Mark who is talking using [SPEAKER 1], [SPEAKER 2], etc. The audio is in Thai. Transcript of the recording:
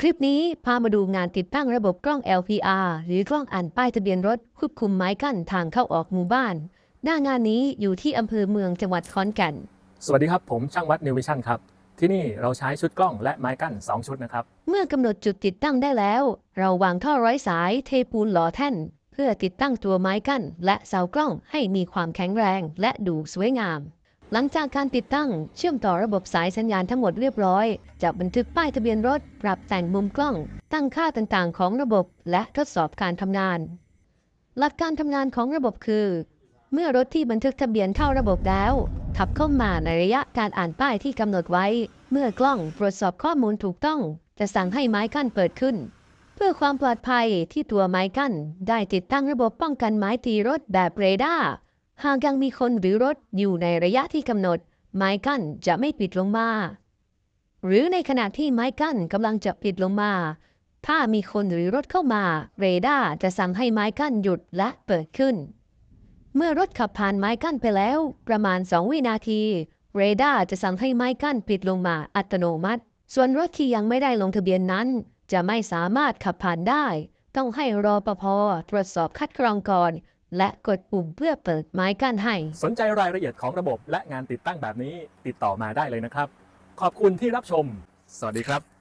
[SPEAKER 1] คลิปนี้พามาดูงานติดตั้งระบบกล้อง LPR หรือกล้องอ่านป้ายทะเบียนรถควบคุมไม้กั้นทางเข้าออกหมู่บ้าน หน้างานนี้อยู่ที่อำเภอเมืองจังหวัดขอนแก่น
[SPEAKER 2] สวัสดีครับ ผมช่างวัดนิววิชั่นครับ ที่นี่เราใช้ชุดกล้องและไม้กั้น 2 ชุดนะครับ
[SPEAKER 1] เมื่อกำหนดจุดติดตั้งได้แล้ว เราวางท่อร้อยสายเทปูนหล่อแท่น เพื่อติดตั้งตัวไม้กั้น และเสากล้องให้มีความแข็งแรงและดูสวยงาม หลังจากการติดตั้งเชื่อมต่อระบบสายสัญญาณทั้งหมดเรียบร้อย จะบันทึกป้ายทะเบียนรถ ปรับแต่งมุมกล้อง ตั้งค่าต่างๆ ของระบบ และทดสอบการทำงาน หลักการทำงานของระบบคือ เมื่อรถที่บันทึกทะเบียนเข้าระบบแล้ว ขับเข้ามาในระยะการอ่านป้ายที่กำหนดไว้ เมื่อกล้องตรวจสอบข้อมูลถูกต้อง จะสั่งให้ไม้กั้นเปิดขึ้น เพื่อความปลอดภัยที่ตัวไม้กั้น ได้ติดตั้งระบบป้องกันไม้ตีรถแบบเรดาร์ หากยังมีคนหรือรถอยู่ในระยะที่กำหนด ไม้กั้นจะไม่ปิดลงมา หรือในขณะที่ไม้กั้นกำลังจะปิดลงมา ถ้ามีคนหรือรถเข้ามา เรดาร์จะสั่งให้ไม้กั้นหยุดและเปิดขึ้น เมื่อรถขับผ่านไม้กั้นไปแล้ว ประมาณ 2 วินาที เรดาร์จะสั่งให้ไม้กั้นปิดลงมาอัตโนมัติ ส่วนรถที่ยังไม่ได้ลงทะเบียนนั้น จะไม่สามารถขับผ่านได้ ต้องให้รอปภตรวจสอบคัดกรองก่อน และกดปุ่มเพื่อเปิดไม้กั้นให้
[SPEAKER 2] สนใจรายละเอียดของระบบและงานติดตั้งแบบนี้ติดต่อมาได้เลยนะครับ ขอบคุณที่รับชม สวัสดีครับ